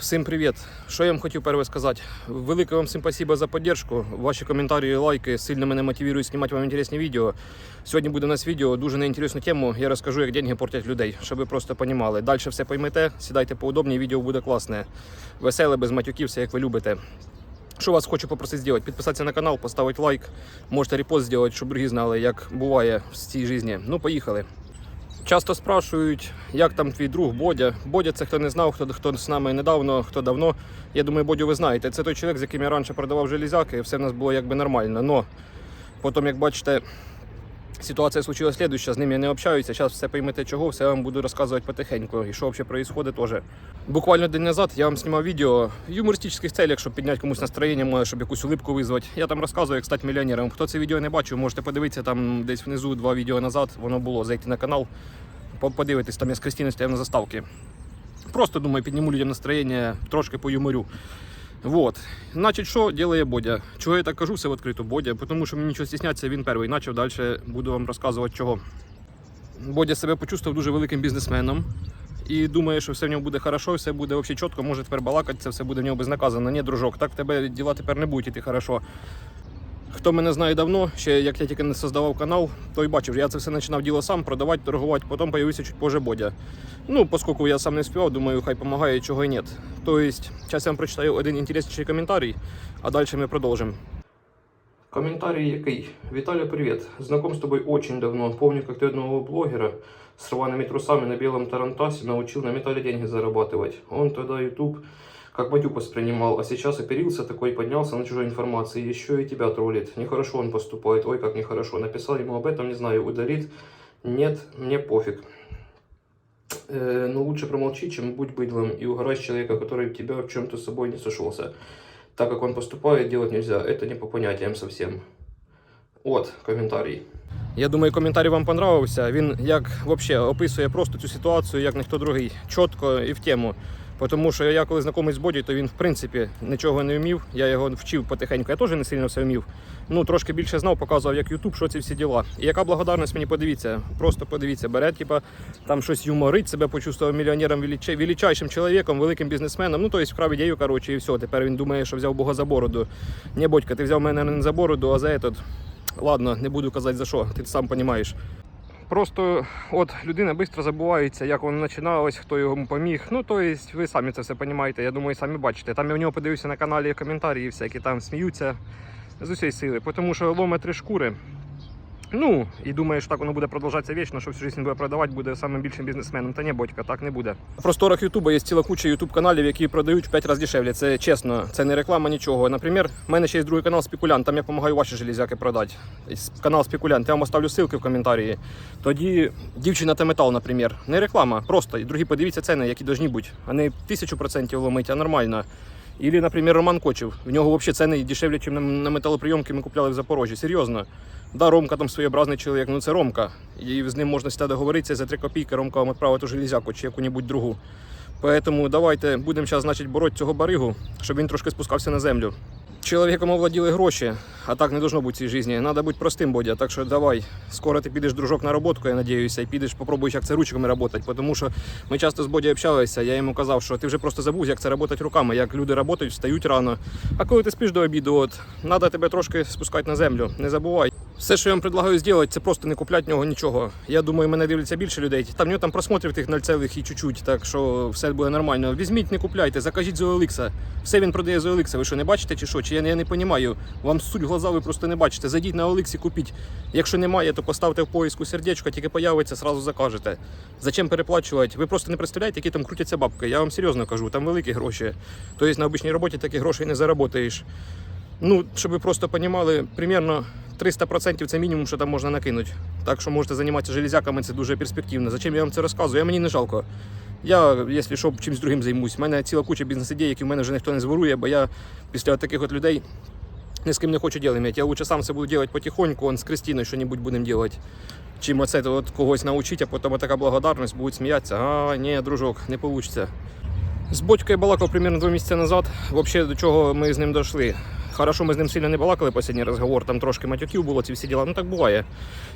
Всім привіт! Що я вам хотів перше сказати? Велике вам всім спасибо за підтримку. Ваші коментарі, і лайки сильно мене мотивують знімати вам інтересні відео. Сьогодні буде у нас відео дуже на тему. Я розкажу, як деньги портять людей, щоб ви просто розуміли. Далі все поймете, сідайте поудобні, відео буде класне. Веселе, без матюків, все як ви любите. Що вас хочу попросити зробити? Підписатися на канал, поставити лайк, можете репост зробити, щоб другі знали, як буває в цій житті. Ну, поїхали. Часто спрашують, як там твій друг Бодя. Бодя це хто не знав, хто, хто з нами недавно, хто давно. Я думаю, Бодю ви знаєте. Це той чоловік, з яким я раніше продавав железяки, і все в нас було якби нормально. Но потім, як бачите, ситуація случилась слідуща, з ним я не общаюся. Зараз все поймете чого, все вам буду розказувати потихеньку. І що взагалі відбувається теж. Буквально день назад я вам знімав відео в юмористичних целях, щоб підняти комусь настроєння, може, щоб якусь улипку визвати. Я там розказую, як стати мільйонером. Хто це відео не бачив, можете подивитися там десь внизу два відео назад. Воно було зайти на канал. По- Подивитись, там я з Кристиною стояв на заставці. Просто думаю, підніму людям настроєння, трошки поюморю. Вот. Значить, що ділає Бодя? Чого я так кажу, все в відкрито Бодя, тому що мені нічого стісняться, він перший почав, далі буду вам розказувати чого. Бодя себе почувствував дуже великим бізнесменом і думає, що все в нього буде хорошо, все буде взагалі чітко, може тепер балакати, це все буде в нього безнаказано. Ні, дружок, так в тебе діла тепер не будуть іти хорошо. Хто мене знає давно, ще як я тільки не создавав канал, той бачив, я це все починав діло сам, продавати, торгувати, потім з'явився чуть позже Бодя. Ну, оскільки я сам не співав, думаю, хай допомагає, чого і ні. Тобто, зараз я вам прочитаю один інтересніший коментарій, а далі ми продовжимо. Комментарий який? Виталя, привет. Знаком с тобой очень давно. Помню, как ты одного блогера с рваными трусами на белом тарантасе научил на металле деньги зарабатывать. Он тогда YouTube как батюк воспринимал, а сейчас оперился такой, поднялся на чужой информации, еще и тебя троллит. Нехорошо он поступает, ой, как нехорошо. Написал ему об этом, не знаю, удалит. Нет, мне пофиг. Э, но лучше промолчи, чем будь быдлом и угорай с человека, который в тебя в чем-то с собой не сошелся. Так как он поступает, делать нельзя. Это не по понятиям совсем. От коментарій. Я думаю, коментарій вам понравився. Він як взагалі описує просто цю ситуацію, як ніхто другий, чітко і в тему. Тому що я коли знайомий з Боді, то він в принципі нічого не вмів. Я його вчив потихеньку. Я теж не сильно все вмів. Ну трошки більше знав, показував як Ютуб, що ці всі діла. І яка благодарність мені подивіться. Просто подивіться, бере, типа там щось юморить, себе почувствував мільйонером, величайшим чоловіком, великим бізнесменом. Ну тобто вкрав ідею, коротше, і все. Тепер він думає, що взяв Бога за бороду. Не Бодька, ти взяв мене не за бороду, а за этот. Ладно, не буду казати за що, ти сам розумієш. Просто от людина швидко забувається, як воно починалось, хто йому поміг. Ну, тобто, ви самі це все розумієте, я думаю, самі бачите. Там я в нього подивився на каналі коментарі всякі, там сміються з усієї сили, тому що ломе три шкури. Ну, і думаю, що так воно буде продовжатися вічно, що всю життя буде продавати, буде самим більшим бізнесменом. Та ні, батька, так не буде. В просторах Ютуба є ціла куча Ютуб каналів, які продають в 5 разів дешевле. Це чесно, це не реклама, нічого. Наприклад, в мене ще є другий канал Спекулянт, там я допомагаю ваші железяки продати. Канал Спекулянт, я вам оставлю ссылки в коментарі. Тоді дівчина та метал, наприклад. Не реклама, просто і другі подивіться ціни, які повинні бути. А не тисячу процентів ломить, а нормально. Или, наприклад, Роман Кочев. В нього взагалі ціни дешевле, ніж на металоприйомки ми купляли в Запорожжі. Серйозно. Да, Ромка там своєобразний чоловік, ну це Ромка. І з ним можна сюди договоритися за 3 копійки, Ромка вам відправити железяку чи яку-небудь другу. Поэтому давайте будемо зараз значить, бороть цього баригу, щоб він трошки спускався на землю. Чоловіком овладіли гроші, а так не должно бути в цій житті. Треба бути простим, Бодя. Так що давай, скоро ти підеш дружок на роботу, я надіюся, і підеш попробуєш, як це ручками працювати. Тому що ми часто з Боді общалися, я йому казав, що ти вже просто забув, як це працювати руками, як люди працюють, встають рано. А коли ти спиш до обіду, от треба тебе трошки спускати на землю. Не забувай. Все, що я вам предлагаю зробити, це просто не купляти нього нічого. Я думаю, мене дивляться більше людей. Там нього там просмотрів тих 0, і чуть-чуть, так що все буде нормально. Візьміть, не купляйте, закажіть з OLX. Все він продає з OLX. Ви що не бачите чи що? Чи я, я не розумію. Вам суть глаза, ви просто не бачите. Зайдіть на OLX і купіть. Якщо немає, то поставте в поиску сердечко, тільки появиться, сразу закажете. Зачем переплачувати? Ви просто не представляєте, які там крутяться бабки. Я вам серйозно кажу, там великі гроші. Тобто на обичній роботі таких грошей не заработаєш. Ну, щоб ви просто розуміли, примерно 300% це мінімум, що там можна накинути. Так що можете займатися железяками, це дуже перспективно. Зачем я вам це розказую? Я мені не жалко. Я, якщо що, чимось другим займусь. У мене ціла куча бізнес-ідей, які в мене вже ніхто не зворує, бо я після таких от людей ні з ким не хочу мати. Я лучше сам це буду робити потихоньку, он з Кристиною що-небудь будемо робити. Чим оце от когось научити, а потім така благодарність, будуть сміятися. А, ні, дружок, не вийде. З Бодькою балакав примерно два місяці назад. Взагалі до чого ми з ним дійшли. Хорошо, ми з ним сильно не балакали останній розговор, там трошки матюків було, ці всі діла. Ну так буває.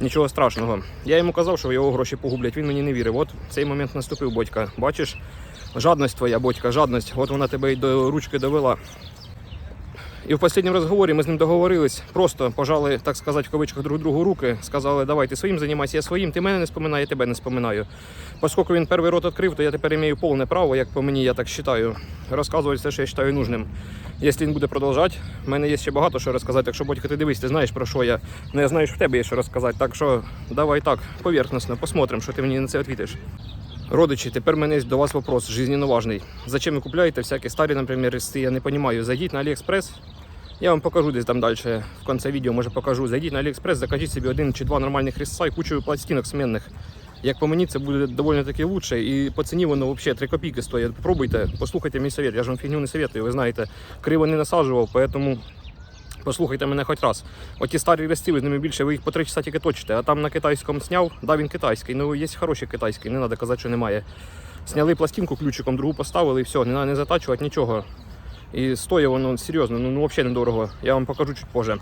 Нічого страшного. Я йому казав, що його гроші погублять, він мені не вірив. От цей момент наступив, Бодька. Бачиш, Жадність твоя, бодька, жадність. От вона тебе й до ручки довела. І в останньому розговорі ми з ним договорились, просто пожали, так сказати, в кавичках друг другу руки, сказали, давай ти своїм займайся, я своїм, ти мене не споминай, я тебе не споминаю. Поскольку він перший рот відкрив, то я тепер маю повне право, як по мені, я так вважаю, розказувати все, що я вважаю нужним. Якщо він буде продовжувати, в мене є ще багато що розказати. Якщо батько, ти дивись, ти знаєш про що я. Ну я знаю, що в тебе є що розказати. Так що давай так, поверхностно, посмотрим, що ти мені на це відповідиш. Родичі, тепер в мене до вас вопрос, жизненно. Зачем ви купляєте всякі старі, наприклад, ристи, я не розумію. Зайдіть на AliExpress, я вам покажу десь там далі, в кінці відео, може покажу. Зайдіть на AliExpress, закажіть собі один чи два нормальних різца і кучу пластинок змінних. Як по мені, це буде доволі таки лучше. І по ціні воно взагалі 3 копійки стоїть. Попробуйте, послухайте мій совет. Я ж вам фігню не советую, ви знаєте, криво не насаджував, поэтому послухайте мене хоч раз. Оті старі рести, ви з ними більше, ви їх по 3 часа тільки точите. А там на китайському сняв, да, він китайський. Ну є хороший китайський, не треба казати, що немає. Сняли пластинку ключиком, другу поставили і все, не треба не затачувати нічого. І стоїть воно серйозно, ну, ну взагалі недорого. Я вам покажу чуть позже.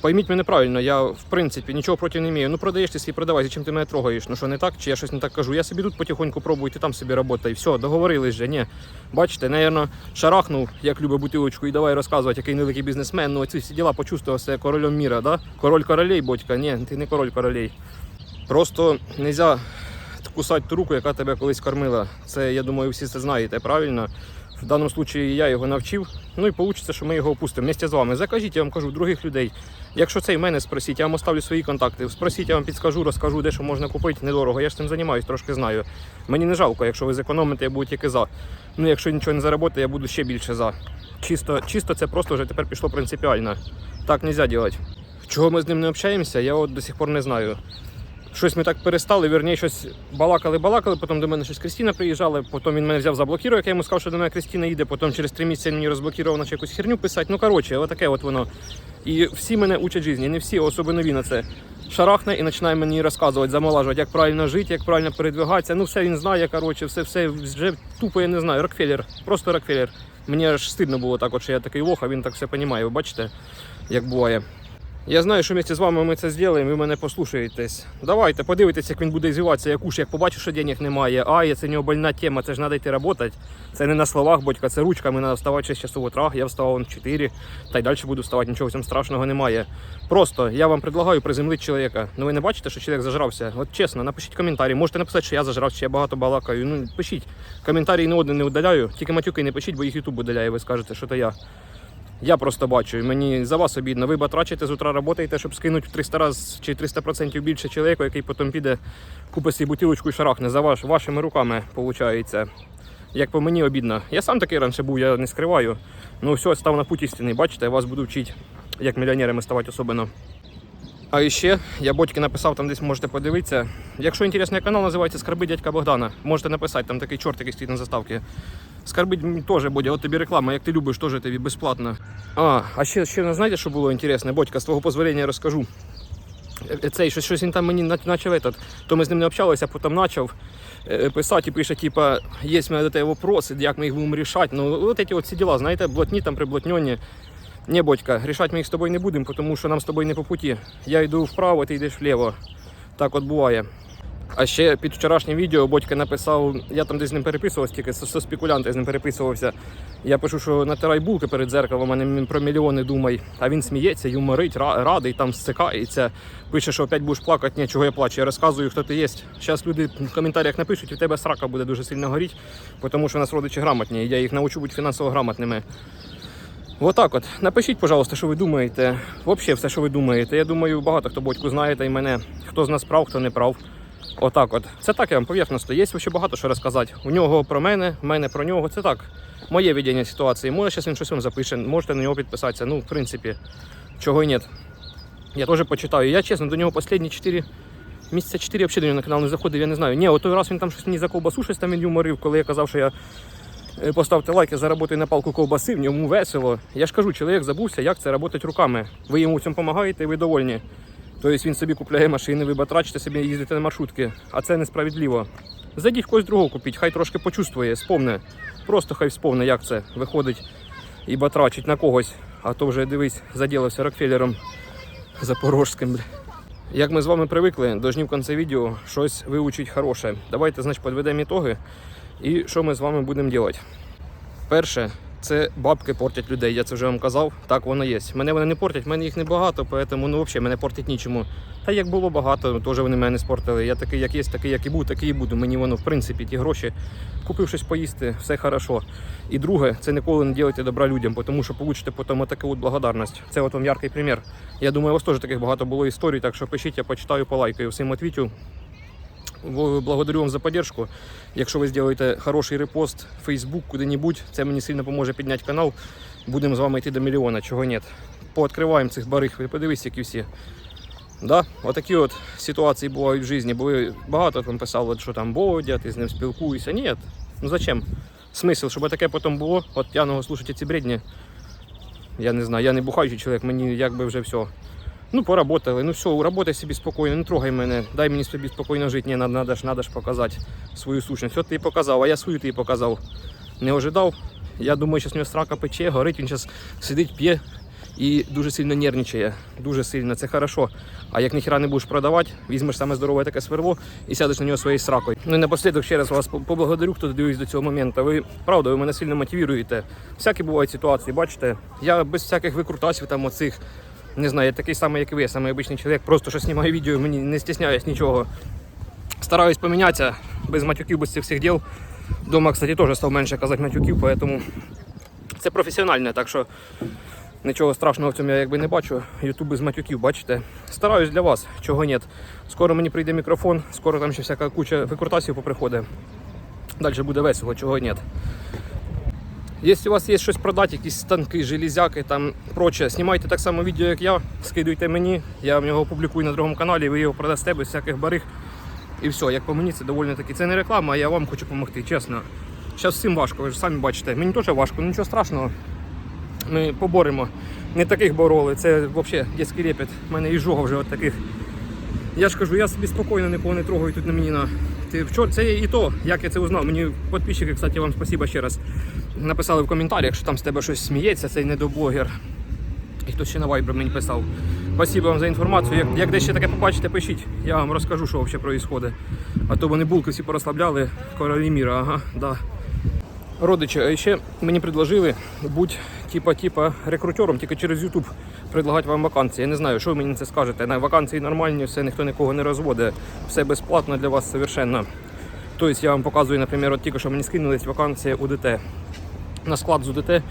Пойміть мене правильно, я в принципі нічого проти не маю. Ну продаєш ти свій продавай, зачем ти мене трогаєш? Ну що не так? Чи я щось не так кажу? Я собі тут потихоньку пробую, ти там собі роботай. Все, договорились же. Ні. Бачите, напевно, шарахнув, як любить бутилочку, і давай розказувати, який великий бізнесмен. Ну ці всі діла почувствував себе королем міра, да? Король королей, бодька. Ні, ти не король королей. Просто не можна кусати ту руку, яка тебе колись кормила. Це, я думаю, всі це знаєте, правильно? В даному випадку я його навчив. Ну і вийде, що ми його опустимо вместе з вами. Закажіть, я вам кажу, других людей. Якщо це і мене спросіть, я вам оставлю свої контакти. Спросіть, я вам підскажу, розкажу, де що можна купити недорого. Я ж цим займаюся, трошки знаю. Мені не жалко, якщо ви зекономите, я буду тільки за. Ну, якщо нічого не заробите, я буду ще більше за. Чисто, чисто це просто вже тепер пішло принципіально. Так не можна робити. Чого ми з ним не общаємося, я от до сих пор не знаю. Щось ми так перестали, вірніше, щось балакали, балакали, потім до мене щось Крістіна приїжджала, потім він мене взяв заблокував, як я йому сказав, що до мене Крістіна їде, потім через три місяці він мені розблокував, наче якусь херню писати. Ну коротше, отаке от воно. І всі мене учать житті, не всі, особливо він на це. Шарахне і починає мені розказувати, замолажувати, як правильно жити, як правильно передвигатися. Ну все він знає, коротше, все, все вже тупо, я не знаю. Рокфеллер, просто Рокфеллер. Мені аж стидно було так, от, що я такий лох, а він так все розуміє. Ви бачите, як буває. Я знаю, що вместе з вами ми це зробимо, ви мене послухаєтесь. Давайте, подивитесь, як він буде звиватися, як уж, як побачу, що денег немає. А, є, це нього больна тема, це ж треба йти працювати. Це не на словах, батька, це ручками, треба вставати 6 часов утра, я вставав в 4, та й далі буду вставати, нічого цьому страшного немає. Просто я вам предлагаю приземлити чоловіка. Ну ви не бачите, що чоловік зажрався? От чесно, напишіть коментарі. Можете написати, що я зажрався, що я багато балакаю. Ну, пишіть. Коментарі не один не удаляю, тільки матюки не пишіть, бо їх Ютуб удаляє, ви скажете, що то я. Я просто бачу, і мені за вас обідно. Ви батрачите з утра роботаєте, щоб скинути в 300 раз чи 300% більше чоловіка, який потім піде, купить собі бутилочку і шарахне за ваш, вашими руками, виходить. Як по мені обідно. Я сам такий раніше був, я не скриваю. Ну все, став на путь істини. Бачите, я вас буду вчити, як мільйонерами ставати особливо. А ще я батьки написав, там десь можете подивитися. Якщо інтересний канал, називається Скарби дядька Богдана. Можете написати, там такий чорт, який стоїть на заставці. Скарбить мені теж буде, от тобі реклама, як ти любиш, теж тобі безплатно. А, а ще, ще знаєте, що було інтересне? Батька, з твого дозволення розкажу. Е, Цей щось, щось він там мені начав этот, то ми з ним не общалися, потім почав е, писати і пише, типа, є в мене до тебе вопроси, як ми їх будемо рішати. Ну, от ці от діла, знаєте, блатні там приблотньоні. Ні, батька, рішати ми їх з тобою не будемо, тому що нам з тобою не по путі. Я йду вправо, ти йдеш вліво. Так от буває. А ще під вчорашнім відео батько написав, я там десь з ним переписувався, тільки з з з ним переписувався. Я пишу, що натирай булки перед дзеркалом, а не про мільйони думай. А він сміється, юморить, ра- радий, там стикається. Пише, що опять будеш плакати, ні, чого я плачу. Я розказую, хто ти є. Зараз люди в коментарях напишуть, у тебе срака буде дуже сильно горіти, тому що у нас родичі грамотні. Я їх навчу бути фінансово грамотними. Отак от. Напишіть, пожалуйста, що ви думаєте. Взагалі, все, що ви думаєте. Я думаю, багато хто батьку знає, та й мене. Хто з нас прав, хто не прав. Отак от. Це так я вам поверхностно. Є ще багато що розказати. У нього про мене, в мене про нього. Це так. Моє видіння ситуації. Може, зараз він щось вам запише, можете на нього підписатися. Ну, в принципі, чого й ні. Я теж почитаю. Я чесно, до нього останні 4 місяця 4 взагалі до нього на канал не заходив, я не знаю. Ні, от той раз він там щось мені за ковбасу щось там він юморив, коли я казав, що я Поставте лайк, я заработаю на палку ковбаси, в ньому весело. Я ж кажу, чоловік забувся, як це працювати руками. Ви йому в цьому допомагаєте і ви довольні. Тобто він собі купляє машини, ви батрачите собі їздите на маршрутки, а це несправедливо. Зайдіть когось другого купіть, хай трошки почувствує, спомне. Просто хай спомне, як це виходить і батрачить на когось. А то вже дивись, заділився Рокфеллером Запорожським. бля. Як ми з вами привикли, должні в кінці відео щось вивчити хороше. Давайте, значить, підведемо ітоги. І що ми з вами будемо робити? Перше, це бабки портять людей. Я це вже вам казав. Так воно є. Мене вони не портять, мене їх небагато, тому ну, взагалі мене портять нічому. Та як було багато, теж вони мене спортили. Я такий, як є, такий, як і був, такий і буду. Мені воно, в принципі, ті гроші. Купив щось поїсти, все хорошо. І друге, це ніколи не робите добра людям, тому що получите потім таку от благодарність. Це от вам яркий примір. Я думаю, у вас теж таких багато було історій, так що пишіть, я почитаю, полайкаю. Всім отвітю. Благодарю вам за поддержку. Якщо ви зробите хороший репост в Facebook куди-небудь, це мені сильно поможе підняти канал. Будемо з вами йти до мільйона, чого ні. Пооткриваємо цих бариг, ви які всі. Да? Отакі от ситуації бувають в житті. Бо ви багато там писали, що там Бодя, ти з ним спілкуєшся. Ні, ну зачем? Смисл, щоб таке потім було, от п'яного слушати ці бредні. Я не знаю, я не бухаючий чоловік, мені якби вже все. Ну, поработали, ну все, работай собі спокійно, не трогай мене, дай мені собі спокійно жити, ні, надо, ж, надо ж показати свою сущність. От ти показав, а я свою тобі показав. Не ожидав. Я думаю, що з нього срака пече, горить, він зараз сидить, п'є і дуже сильно нервничає. Дуже сильно, це хорошо. А як ніхіра не будеш продавати, візьмеш саме здорове таке сверло і сядеш на нього своєю сракою. Ну і напослідок ще раз вас поблагодарю, хто дивись до цього моменту. Ви правда, ви мене сильно мотивуєте. Всякі бувають ситуації, бачите. Я без всяких викрутасів там оцих. Не знаю, я такий самий, як і ви, я самий обичний чоловік, просто що знімаю відео, мені не стісняюсь нічого. Стараюсь помінятися без матюків, без цих всіх діл. Дома, кстати, теж став менше казати матюків, поэтому це професіональне, так що нічого страшного в цьому я якби не бачу. Ютуб без матюків, бачите. Стараюсь для вас, чого ні. Скоро мені прийде мікрофон, скоро там ще всяка куча викрутасів поприходить. Далі буде весело, чого ні. Якщо у вас є щось продати, якісь станки, железяки, там проче, знімайте так само відео, як я, скидуйте мені, я в нього публікую на другому каналі, ви його продасте без всяких бариг. І все, як по мені, це доволі таки. Це не реклама, а я вам хочу допомогти, чесно. Зараз всім важко, ви ж самі бачите. Мені теж важко, нічого страшного. Ми поборемо. Не таких бороли, це взагалі дитячий репет. У мене і жога вже от таких. Я ж кажу, я собі спокійно нікого не трогаю тут на мені на. Це і то, як я це узнав. Мені підписчики, кстати, вам спасибо ще раз. Написали в коментарях, що там з тебе щось сміється, цей недоблогер. І хтось ще на Viber мені писав. Спасибо вам за інформацію. Як, як десь ще таке побачите, пишіть. Я вам розкажу, що взагалі відбувається. А то вони булки всі порозслабляли. Королі міра, ага, да. Родичі, а ще мені предложили бути типа, типа рекрутером, тільки через YouTube предлагати вам вакансії. Я не знаю, що ви мені це скажете. На вакансії нормальні, все, ніхто нікого не розводить, все безплатно для вас совершенно. Тобто я вам показую, наприклад, от тільки що мені скинулись вакансія УДТ. На склад з УДТ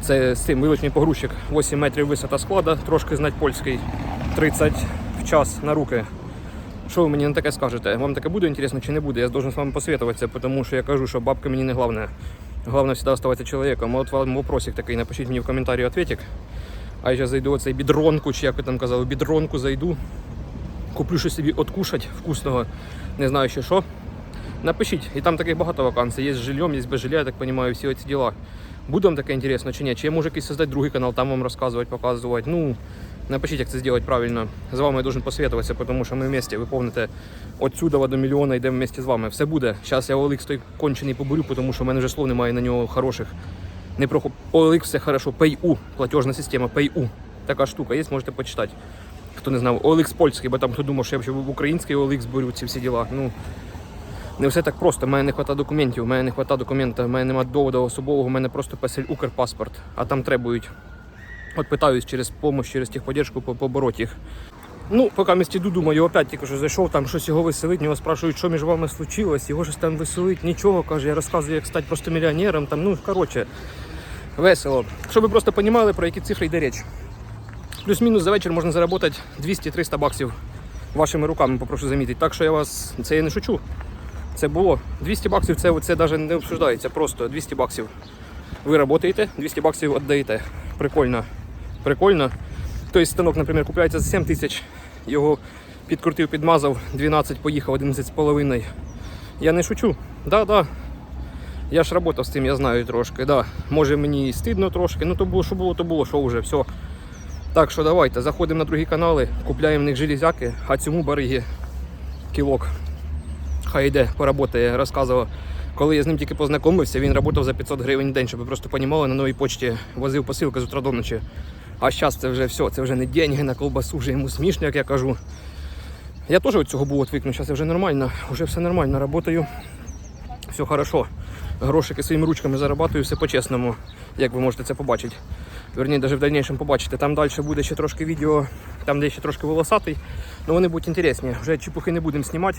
це з цим вилучний погрузчик, 8 метрів висота склада, трошки знать польський, 30 в час на руки. Що ви мені на таке скажете? Вам таке буде інтересно чи не буде? Я должен з вами посвятуватися, тому що я кажу, що бабки мені не головне. Головне завжди оставатися чоловіком. От вам вопросик такий, напишіть мені в коментарі ответик. А я зараз зайду оцей бідронку, чи як ви там казали, бідронку зайду. Куплю щось собі откушать вкусного, не знаю ще що. Напишіть, і там таких багато вакансій. Є з жильем, є без жилья, я так розумію, всі ці діла. Буде вам таке інтересно чи ні? Чи я можу якийсь создати другий канал, там вам розказувати, показувати. Ну, напишіть, як це зробити правильно. З вами я должен посвятуватися, тому що ми вместе, ви помните, отсюда до мільйона йдемо вместе з вами. Все буде. Зараз я OLX той кончений побурю, тому що в мене вже слов немає на нього хороших. Не про OLX все хорошо. PayU, платежна система PayU. Така штука є, можете почитати. Хто не знав, OLX польський, бо там хто думав, що я в український OLX беру ці всі діла. Ну, не все так просто. У мене не вистачає документів, у мене не вистачає документів, у мене немає доводу особового, у мене просто песель Укрпаспорт, а там требують. От питаюсь через допомогу, через техподдержку по- побороть їх. Ну, поки місті іду, думаю, опять тільки що зайшов, там щось його веселить, нього спрашують, що між вами случилось, його щось там веселить, нічого, каже, я розказую, як стати просто мільйонером, там, ну, коротше, весело. Щоб ви просто розуміли, про які цифри йде річ. Плюс-мінус за вечір можна заробити 200-300 баксів вашими руками, попрошу замітити. Так що я вас, це я не шучу. Це було 200 баксів, це, це навіть не обсуждається, просто 200 баксів. Ви працюєте, 200 баксів віддаєте. Прикольно. Прикольно. Тобто станок, наприклад, купляється за 7 тисяч, його підкрутив, підмазав, 12 поїхав, 11,5. Я не шучу. Да, да. Я ж працював з тим, я знаю трошки. Да. Може мені і стидно трошки, ну то було, що було, то було, що вже, все. Так що давайте, заходимо на другі канали, купляємо в них железяки, а цьому бариги кілок хай йде, поработає, розказував. Коли я з ним тільки познайомився, він працював за 500 гривень в день, щоб ви просто розуміли, на новій почті возив посилки з утра до ночі. А зараз це вже все, це вже не деньги на колбасу, вже йому смішно, як я кажу. Я теж від цього був відвикнув, зараз вже нормально, вже все нормально, працюю. все хорошо. Грошики своїми ручками зарабатую, все по-чесному, як ви можете це побачити. Верні, навіть в дальнішому побачите. Там далі буде ще трошки відео, там де ще трошки волосатий, але вони будуть інтересні. Вже чепухи не будемо знімати.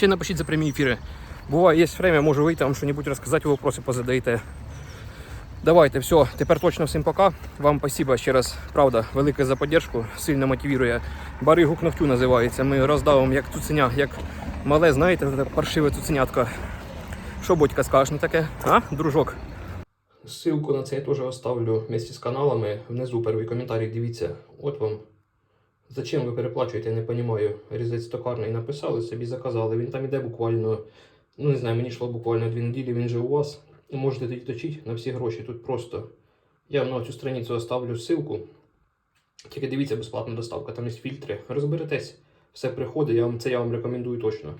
Ще напишіть за прямі ефіри. Буває, є время, можу вийти вам щось розказати, вопроси позадаєте. Давайте, все, тепер точно всім пока. Вам спасибо ще раз, правда, велике за поддержку, сильно мотивує. Баригу к ногтю називається. Ми роздавимо як цуценя, як мале, знаєте, паршиве цуценятко. Що батька скажеш на таке? А, дружок? Ссылку на це я теж оставлю вместе з каналами. Внизу перший коментарі дивіться. От вам. Зачем ви переплачуєте, я не розумію. Різець токарний написали, собі заказали. Він там іде буквально, ну не знаю, мені йшло буквально дві неділі, він же у вас. І можете тоді точити на всі гроші. Тут просто. Я на цю страницю оставлю ссылку. Тільки дивіться безплатна доставка, там є фільтри. Розберетесь, все приходить, я вам, це я вам рекомендую точно.